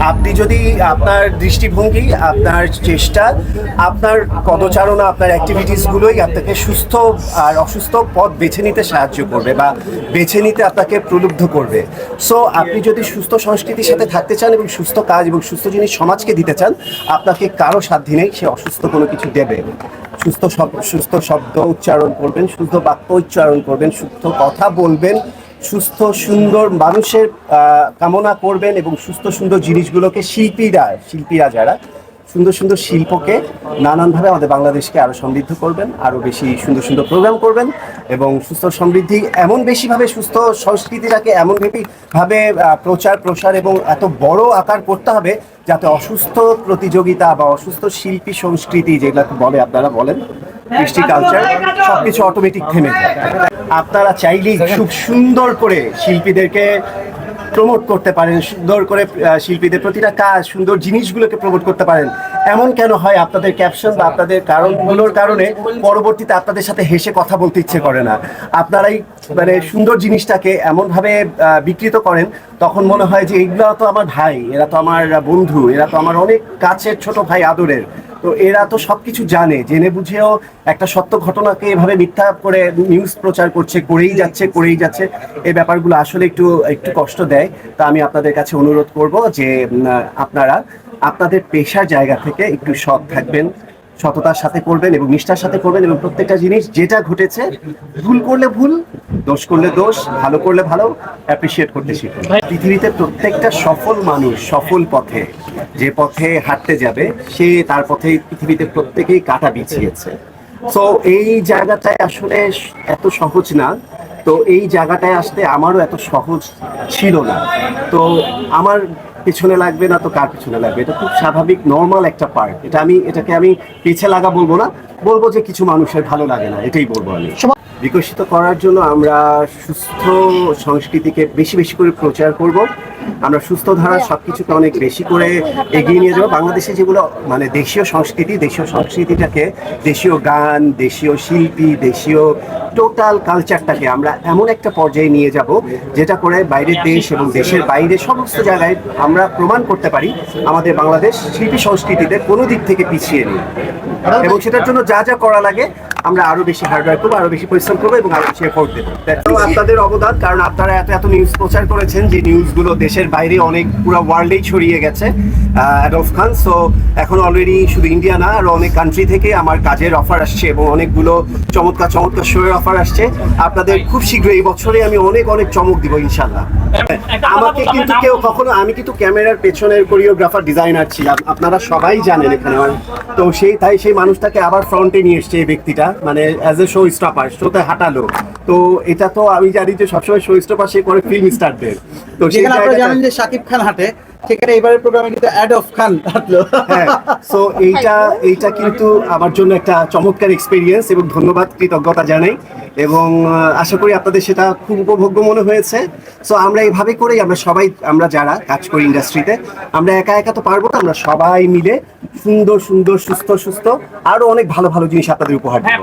আপনি যদি আপনার দৃষ্টিভঙ্গি, আপনার চেষ্টা, আপনার পদচারণা, আপনার অ্যাক্টিভিটিসগুলোই আপনাকে সুস্থ আর অসুস্থ পথ বেছে নিতে সাহায্য করবে বা বেছে নিতে আপনাকে প্রলুব্ধ করবে। সো আপনি যদি সুস্থ সংস্কৃতির সাথে থাকতে চান এবং সুস্থ কাজ এবং সুস্থ জিনিস সমাজকে দিতে চান, আপনাকে কারও সাধ্য নেই, সে অসুস্থ কোনো কিছু দেবে। সুস্থ সুস্থ শব্দ উচ্চারণ করবেন শুদ্ধ বাক্য উচ্চারণ করবেন শুদ্ধ কথা বলবেন সুস্থ, সুন্দর মানুষের কামনা করবেন এবং সুস্থ, সুন্দর জিনিসগুলোকে শিল্পীরা শিল্পীরা যারা, সুন্দর সুন্দর শিল্পকে নানানভাবে আমাদের বাংলাদেশকে আরও সমৃদ্ধ করবেন আরও বেশি সুন্দর সুন্দর প্রোগ্রাম করবেন এবং সুস্থ সমৃদ্ধি, এমন বেশিভাবে সুস্থ সংস্কৃতিটাকে এমন ভাবে প্রচার, প্রসার এবং এত বড় আকার করতে হবে যাতে অসুস্থ প্রতিযোগিতা বা অসুস্থ শিল্পী সংস্কৃতি যেগুলোকে বলে আপনারা বলেন কৃষ্টি কালচার সবকিছু অটোমেটিক থেমে যায়। আপনারা চাইলেই খুব সুন্দর করে শিল্পীদেরকে প্রমোট করতে পারেন সুন্দর করে শিল্পীদের প্রতিটা কাজ সুন্দর জিনিসগুলোকে প্রমোট করতে পারেন। এমন কেন হয় আপনাদের ক্যাপশন বা আপনাদের কারণগুলোর কারণে পরবর্তীতে আপনাদের সাথে হেসে কথা বলতে ইচ্ছে করে না? আপনারাই মানে সুন্দর জিনিসটাকে এমনভাবে বিকৃত করেন তখন মনে হয় যে এগুলো তো আমার ভাই এরা তো আমার বন্ধু এরা তো আমার অনেক কাছের ছোট ভাই আদরের। তো এরা তো সবকিছু জানে, জেনে বুঝেও একটা সত্য ঘটনাকে এভাবে মিথ্যা করে নিউজ প্রচার করছে, করেই যাচ্ছে করেই যাচ্ছে, এই ব্যাপারগুলো আসলে একটু একটু কষ্ট দেয়। তা আমি আপনাদের কাছে অনুরোধ করব যে আপনারা আপনাদের পেশার জায়গা থেকে একটু সৎ থাকবেন সততার সাথে করবেন এবং নিষ্ঠার সাথে করবেন এবং প্রত্যেকটা জিনিস যেটা ঘটেছে, ভুল করলে ভুল, দোষ করলে দোষ, ভালো করলে ভালো অ্যাপ্রিসিয়েট করতে শিখুন। পৃথিবীতে প্রত্যেকটা সফল মানুষ সফল পথে, যে পথে হাঁটতে যাবে, সে তার পথে পৃথিবীতে প্রত্যেকেই কাটা বিছিয়েছে। তো এই জায়গাটায় আসলে এত সহজ না। তো এই জায়গাটায় আসতে আমারও এত সহজ ছিল না। তো আমার পিছনে লাগবে না তো কার পিছনে লাগবে? এটা খুব স্বাভাবিক নর্মাল একটা পার্ট এটা আমি, এটাকে আমি পিছে লাগা বলব না। বলব যে কিছু মানুষের ভালো লাগে না, এটাই বলব আমি। বিকশিত করার জন্য আমরা সুস্থ সংস্কৃতিকে বেশি বেশি করে প্রচার করব। আমরা সুস্থ ধারা সব কিছুকে অনেক বেশি করে এগিয়ে নিয়ে যাব। বাংলাদেশে যেগুলো মানে দেশীয় সংস্কৃতি দেশীয় সংস্কৃতিটাকে দেশীয় গান দেশীয় শিল্পী দেশীয় টোটাল কালচারটাকে আমরা এমন একটা পর্যায়ে নিয়ে যাব যেটা করে বাইরের দেশ এবং দেশের বাইরে সমস্ত জায়গায় আমরা প্রমাণ করতে পারি আমাদের বাংলাদেশ শিল্পী সংস্কৃতিতে কোনো দিক থেকে পিছিয়ে নেই। এবং সেটার জন্য যা যা করা লাগে আমরা আরও বেশি হার্ডওয়ার্ক করব আরও বেশি পরিশ্রম করব এবং আরও বেশি এফোর্ট দেবো। তো আপনাদের অবদান কারণ আপনারা এত এত নিউজ প্রচার করেছেন যে নিউজগুলো দেশের বাইরে অনেক পুরো ওয়ার্ল্ডেই ছড়িয়ে গেছে অ্যাডলফ খান সো এখন অলরেডি শুধু ইন্ডিয়া না আরও অনেক কান্ট্রি থেকে আমার কাজের অফার আসছে এবং অনেকগুলো চমৎকার চমৎকার শোয়ের অফার আসছে। আপনাদের খুব শীঘ্র এই বছরে আমি অনেক অনেক চমক দিব ইনশাল্লাহ আমাকে কিন্তু কেউ কখনো আমি কিন্তু ক্যামেরার পেছনের কোরিওগ্রাফার ডিজাইনার ছিলাম আপনারা সবাই জানেন এখানে আমার তো সেই তাই সেই মানুষটাকে আবার ফ্রন্টে নিয়ে এসছে এই ব্যক্তিটা। মানে অ্যাজ এ শো স্টপার শোতে হাঁটালো। তো এটা তো আমি জানি যে সবসময় শো স্টপার সে করে ফিল্ম স্টারদের তো সেই যেখানে আপনারা জানেন যে শাকিব খান হাঁটে সেখানে এবারের প্রোগ্রামে কিন্তু অ্যাড অফ খান হাঁটলো। হ্যাঁ সো এইটা এইটা কিন্তু আমার জন্য একটা চমৎকার এক্সপিরিয়েন্স এবং ধন্যবাদ কৃতজ্ঞতা জানাই। এবং আশা করি আপনাদের সেটা খুব উপভোগ্য মনে হয়েছে। সো আমরা এইভাবে করেই আমরা সবাই আমরা যারা কাজ করি ইন্ডাস্ট্রিতে আমরা একা একা তো পারব না আমরা সবাই মিলে সুন্দর সুন্দর সুস্থ সুস্থ আরও অনেক ভালো ভালো জিনিস আপনাদের উপহার দেবো।